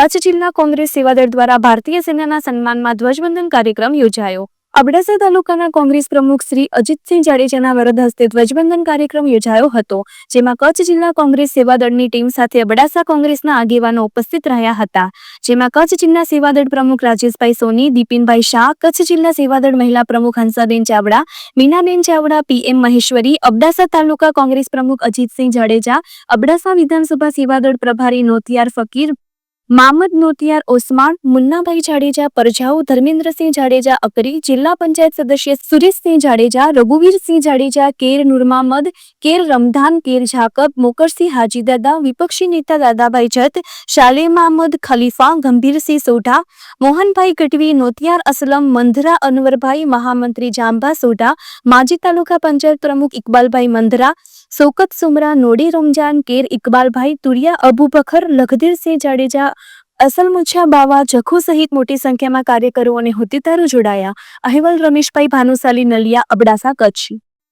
કચ્છ જિલ્લા કોંગ્રેસ સેવાદળ દ્વારા ભારતીય સેનાના સન્માનમાં ધ્વજવંદન કાર્યક્રમ યોજાયો. અબડાસા તાલુકાના કોંગ્રેસ પ્રમુખ શ્રી અજીતસિંહ જાડેજાના વરદ હસ્તે ધ્વજવંદન કાર્યક્રમ યોજાયો હતો, જેમાં કચ્છ જિલ્લા કોંગ્રેસ સેવાદળની ટીમ સાથે અબડાસા કોંગ્રેસના આગેવાનો ઉપસ્થિત રહ્યા હતા. જેમાં કચ્છ જિલ્લા સેવાદળ પ્રમુખ રાજેશભાઈ સોની, દીપિનભાઈ શાહ, કચ્છ જિલ્લા સેવાદળ મહિલા પ્રમુખ હંસાબેન ચાવડા, મીનાબેન ચાવડા, પીએમ મહેશ્વરી, અબડાસા તાલુકા કોંગ્રેસ પ્રમુખ અજીતસિંહ જાડેજા, અબડાસા વિધાનસભા સેવાદળ પ્રભારી નોતિયાર ફકીર મામદ નોતિયાર ઓસમાણ મુન્નાભાઈ જાડેજા પરજાઉ ધર્મેન્દ્રસિંહ જાડેજા, અકરી, જિલ્લા પંચાયત સદસ્ય સુરેશસિંહ જાડેજા, રઘુવીરસિંહ જાડેજા, કેર નુરમામદ, કેર રમધાન, કેર ઝાકબ, મોકરસિંહ હાજીદાદા, વિપક્ષી નેતા દાદાભાઈ જત શાલેમ અહમદ ખલીફા, ગંભીરસિંહ સોઢા, મોહનભાઈ ગઢવી નોતિયાર અસલમ, મંધરા અનવરભાઈ, મહામંત્રી જાંબા સોઢા, માજી તાલુકા પંચાયત પ્રમુખ ઇકબાલભાઈ મંધરા, સોકત સુમરા, નોડી રમજાન, કેર ઇકબાલભાઈ, તુરિયા અબુબખર, લખધીરસિંહ જાડેજા અસલ મુછિયા બાવા જખુ સહિત મોટી સંખ્યામાં કાર્યકરો અને હોદ્દેદારો જોડાયા. અહેવાલ રમેશભાઈ ભાનુશાલી નલિયા અબડાસા કચ્છ.